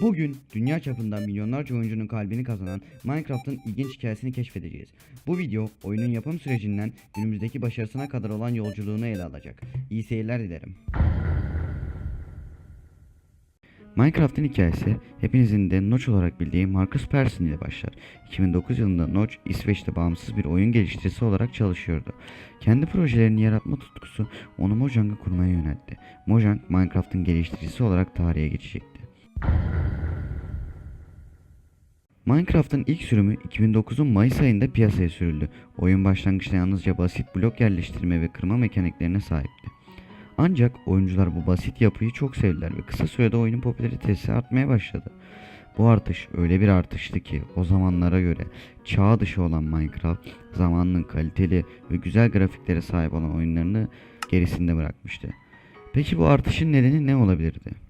Bugün dünya çapında milyonlarca oyuncunun kalbini kazanan Minecraft'ın ilginç hikayesini keşfedeceğiz. Bu video oyunun yapım sürecinden günümüzdeki başarısına kadar olan yolculuğunu ele alacak. İyi seyirler dilerim. Minecraft'ın hikayesi hepinizin de Notch olarak bildiği Marcus Persson ile başlar. 2009 yılında Notch İsveç'te bağımsız bir oyun geliştiricisi olarak çalışıyordu. Kendi projelerini yaratma tutkusu onu Mojang'ı kurmaya yöneltti. Mojang Minecraft'ın geliştiricisi olarak tarihe geçecekti. Minecraft'ın ilk sürümü 2009'un Mayıs ayında piyasaya sürüldü. Oyun başlangıçta yalnızca basit blok yerleştirme ve kırma mekaniklerine sahipti. Ancak oyuncular bu basit yapıyı çok sevdiler ve kısa sürede oyunun popülaritesi artmaya başladı. Bu artış öyle bir artıştı ki o zamanlara göre çağ dışı olan Minecraft zamanının kaliteli ve güzel grafiklere sahip olan oyunlarını gerisinde bırakmıştı. Peki bu artışın nedeni ne olabilirdi?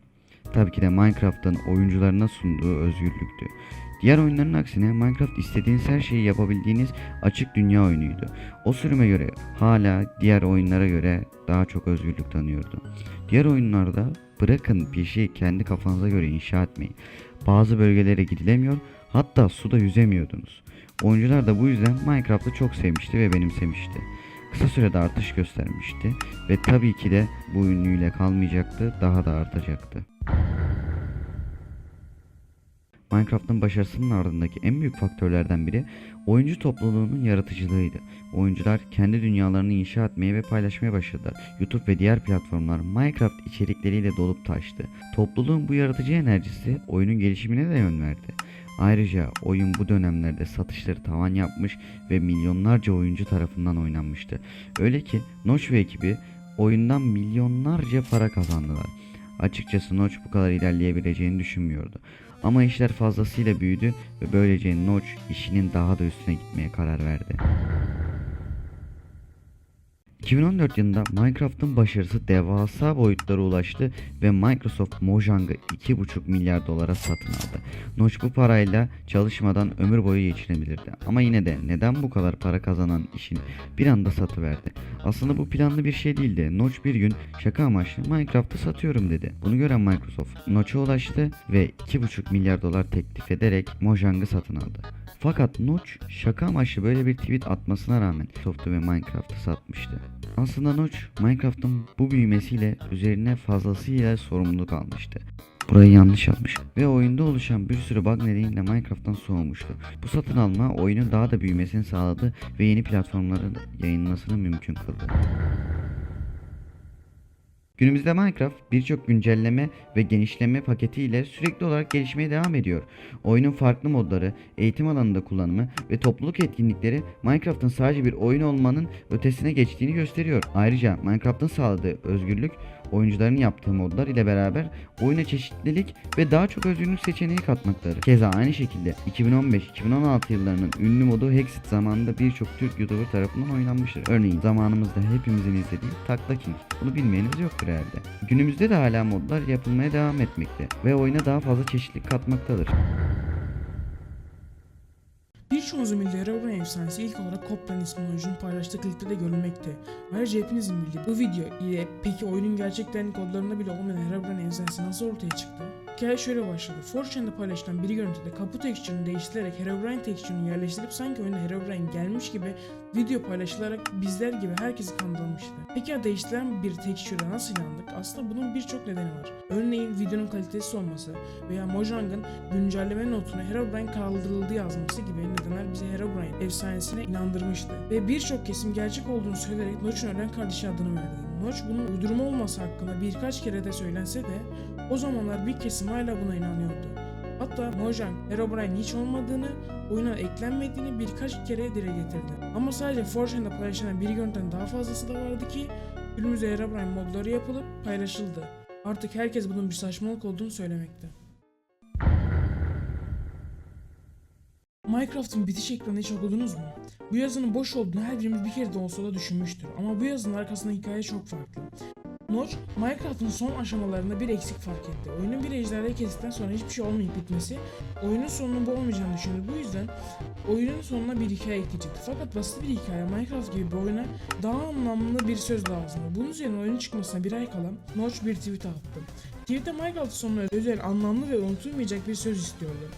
Tabii ki de Minecraft'ın oyuncularına sunduğu özgürlüktü. Diğer oyunların aksine Minecraft istediğiniz her şeyi yapabildiğiniz açık dünya oyunuydu. O sürüme göre hala diğer oyunlara göre daha çok özgürlük tanıyordu. Diğer oyunlarda bırakın bir şeyi kendi kafanıza göre inşa etmeyi. Bazı bölgelere gidilemiyor hatta suda yüzemiyordunuz. Oyuncular da bu yüzden Minecraft'ı çok sevmişti ve benimsemişti. Kısa sürede artış göstermişti ve tabii ki de bu ünlüyle kalmayacaktı daha da artacaktı. Minecraft'ın başarısının ardındaki en büyük faktörlerden biri oyuncu topluluğunun yaratıcılığıydı. Oyuncular kendi dünyalarını inşa etmeye ve paylaşmaya başladılar. YouTube ve diğer platformlar Minecraft içerikleriyle dolup taştı. Topluluğun bu yaratıcı enerjisi oyunun gelişimine de yön verdi. Ayrıca oyun bu dönemlerde satışları tavan yapmış ve milyonlarca oyuncu tarafından oynanmıştı. Öyle ki Notch ve ekibi oyundan milyonlarca para kazandılar. Açıkçası Notch bu kadar ilerleyebileceğini düşünmüyordu. Ama işler fazlasıyla büyüdü ve böylece Notch işinin daha da üstüne gitmeye karar verdi. 2014 yılında Minecraft'ın başarısı devasa boyutlara ulaştı ve Microsoft Mojang'ı 2,5 milyar dolara satın aldı. Notch bu parayla çalışmadan ömür boyu geçinebilirdi. Ama yine de neden bu kadar para kazanan işini bir anda satıverdi? Aslında bu planlı bir şey değildi. Notch bir gün şaka amaçlı Minecraft'ı satıyorum dedi. Bunu gören Microsoft Notch'a ulaştı ve 2,5 milyar dolar teklif ederek Mojang'ı satın aldı. Fakat Notch şaka amaçlı böyle bir tweet atmasına rağmen Soft'u ve Minecraft'ı satmıştı. Aslında Notch Minecraft'ın bu büyümesiyle üzerine fazlasıyla sorumluluk almıştı. Burayı yanlış yapmış ve oyunda oluşan bir sürü bug nedeniyle Minecraft'tan soğumuştu. Bu satın alma oyunun daha da büyümesini sağladı ve yeni platformların yayınlamasını mümkün kıldı. Günümüzde Minecraft birçok güncelleme ve genişleme paketi ile sürekli olarak gelişmeye devam ediyor. Oyunun farklı modları, eğitim alanında kullanımı ve topluluk etkinlikleri Minecraft'ın sadece bir oyun olmanın ötesine geçtiğini gösteriyor. Ayrıca Minecraft'ın sağladığı özgürlük oyuncuların yaptığı modlar ile beraber oyuna çeşitlilik ve daha çok özgürlük seçeneği katmaktadır. Keza aynı şekilde 2015-2016 yıllarının ünlü modu Hexit zamanında birçok Türk YouTuber tarafından oynanmıştır. Örneğin zamanımızda hepimizin izlediği Takla King. Bunu bilmeyenimiz yoktur herhalde. Günümüzde de hala modlar yapılmaya devam etmekte ve oyuna daha fazla çeşitlilik katmaktadır. Birçoğunuzun bildiği Herobrine efsanesi ilk olarak Copran isimli oyuncunun paylaştığı klipte de görülmekte. Ayrıca hepinizin bildiği bu video ile peki oyunun gerçekten kodlarında bile olmayan Herobrine efsanesi nasıl ortaya çıktı? Hikaye şöyle başladı. 4chan'da paylaşılan bir görüntüde kapı tekstürünü değiştirerek Herobrine tekstürünü yerleştirip sanki oyuna Herobrine gelmiş gibi video paylaşılarak bizler gibi herkesi kandırmıştı. Peki ya değiştirilen bir tekstüre nasıl inandık? Aslında bunun birçok nedeni var. Örneğin videonun kalitesiz olması veya Mojang'ın güncelleme notuna Herobrine kaldırıldı yazması gibi nedenler bizi Herobrine efsanesine inandırmıştı. Ve birçok kesim gerçek olduğunu söyleyerek Notch'un ölen kardeşi adını verdi. Notch bunun uydurma olması hakkında birkaç kere de söylense de o zamanlar bir kesim hala buna inanıyordu. Hatta Mojang, Herobrine hiç olmadığını, oyuna eklenmediğini birkaç kere dile getirdi. Ama sadece 4chan'da paylaşılan bir görüntüden daha fazlası da vardı ki günümüzde Herobrine modları yapılıp paylaşıldı. Artık herkes bunun bir saçmalık olduğunu söylemekte. Minecraft'ın bitiş ekranını hiç okudunuz mu? Bu yazının boş olduğunu her birimiz bir kere de olsa da düşünmüştür. Ama bu yazının arkasında hikaye çok farklı. Notch, Minecraft'ın son aşamalarında bir eksik fark etti. Oyunun bir ejderhayı kestikten sonra hiçbir şey olmayıp bitmesi, oyunun sonunun bu olmayacağını düşündü. Bu yüzden oyunun sonuna bir hikaye ekleyecekti. Fakat basit bir hikaye Minecraft gibi bir oyuna daha anlamlı bir söz lazımdı. Bunun üzerine oyunun çıkmasına bir ay kala Notch bir tweet attı. Tweette Minecraft sonuna özel anlamlı ve unutulmayacak bir söz istiyordu.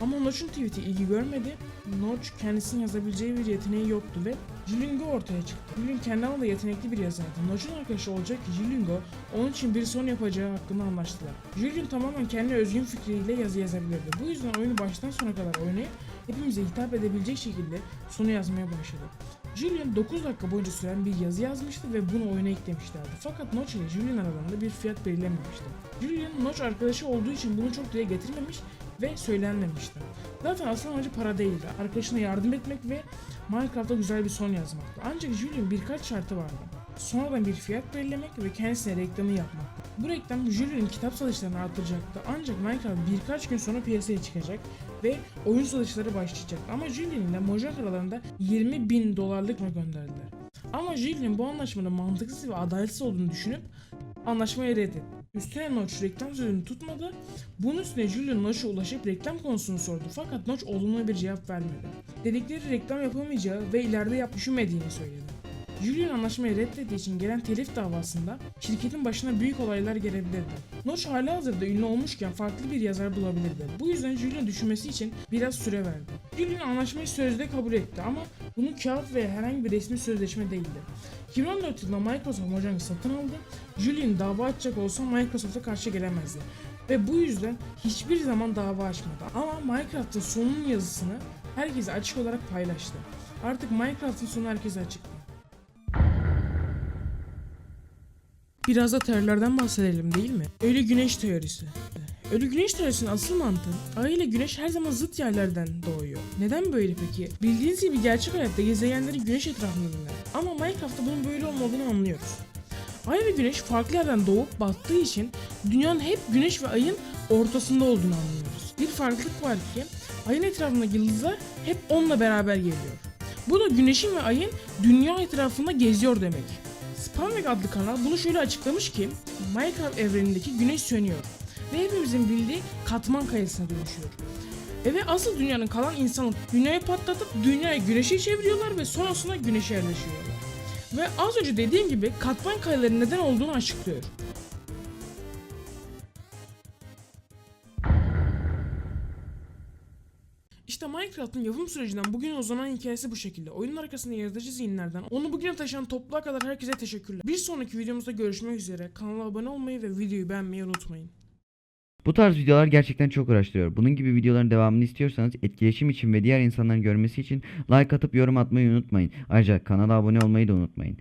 Ama Notch'un tweet'i ilgi görmedi. Notch kendisinin yazabileceği bir yeteneği yoktu ve Jilingo ortaya çıktı. Jilin kendi alanında yetenekli bir yazardı. Notch'un arkadaşı olacak Jilingo onun için bir son yapacağı hakkında anlaştılar. Jilin tamamen kendi özgün fikriyle yazı yazabilirdi. Bu yüzden oyunu baştan sona kadar oynayıp hepimize hitap edebilecek şekilde sonu yazmaya başladı. Julian 9 dakika boyunca süren bir yazı yazmıştı ve bunu oyuna eklemişlerdi. Fakat Notch ile Julian aralarında bir fiyat belirlenmemişti. Julian, Notch arkadaşı olduğu için bunu çok dile getirmemiş ve söylenmemişti. Zaten asıl amacı para değildi. Arkadaşına yardım etmek ve Minecraft'ta güzel bir son yazmaktı. Ancak Julian birkaç şartı vardı. Sonradan bir fiyat belirlemek ve kendisine reklamı yapmak. Bu reklam Julian'ın kitap satışlarını arttıracaktı. Ancak Minecraft birkaç gün sonra piyasaya çıkacak ve oyun satışları başlayacak. Ama Julian ile Mojang aralarında 20 bin dolarlık mı gönderdiler. Ama Julian bu anlaşmanın mantıksız ve adaletsiz olduğunu düşünüp anlaşmayı reddetti. Üstüne Notch reklam sözünü tutmadı. Bunun üstüne Julian Notch'a ulaşıp reklam konusunu sordu fakat Notch olumlu bir cevap vermedi. Dedikleri reklam yapamayacağı ve ileride yap düşünmediğini söyledi. Julian anlaşmayı reddettiği için gelen telif davasında şirketin başına büyük olaylar gelebilirdi. Notch hala hazırda ünlü olmuşken farklı bir yazar bulabilirdi. Bu yüzden Julian düşünmesi için biraz süre verdi. Julian anlaşmayı sözde kabul etti ama bunu kağıt ve herhangi bir resmi sözleşme değildi. 2014 yılında Microsoft Mojang'ı satın aldı. Julian dava açacak olsa Microsoft'a karşı gelemezdi. Ve bu yüzden hiçbir zaman dava açmadı. Ama Minecraft'ın sonunun yazısını herkese açık olarak paylaştı. Artık Minecraft'ın sonu herkese açıktı. Biraz da teorilerden bahsedelim değil mi? Ölü güneş teorisi. Ölü güneş teorisinin asıl mantığı Ay ile güneş her zaman zıt yerlerden doğuyor. Neden böyle peki? Bildiğiniz gibi gerçek hayatta gezegenleri güneş etrafında döner. Ama Minecraft'ta bunun böyle olmadığını anlıyoruz. Ay ve güneş farklı yerden doğup battığı için dünyanın hep güneş ve ayın ortasında olduğunu anlıyoruz. Bir farklılık var ki ayın etrafındaki yıldızlar hep onunla beraber geliyor. Bu da güneşin ve ayın dünya etrafında geziyor demek. Spamweg adlı kanal bunu şöyle açıklamış ki Minecraft evrenindeki güneş sönüyor ve hepimizin bildiği katman kayasına dönüşüyor. E ve asıl dünyanın kalan insanlık dünyayı patlatıp dünyayı güneşe çeviriyorlar ve sonrasında güneşe yerleşiyorlar. Ve az önce dediğim gibi katman kayaların neden olduğunu açıklıyor. İşte Minecraft'ın yapım sürecinden bugüne uzanan hikayesi bu şekilde. Oyunun arkasında yaratıcı zihinlerden onu bugüne taşıyan topluluğa kadar herkese teşekkürler. Bir sonraki videomuzda görüşmek üzere. Kanala abone olmayı ve videoyu beğenmeyi unutmayın. Bu tarz videolar gerçekten çok uğraştırıyor. Bunun gibi videoların devamını istiyorsanız etkileşim için ve diğer insanların görmesi için like atıp yorum atmayı unutmayın. Ayrıca kanala abone olmayı da unutmayın.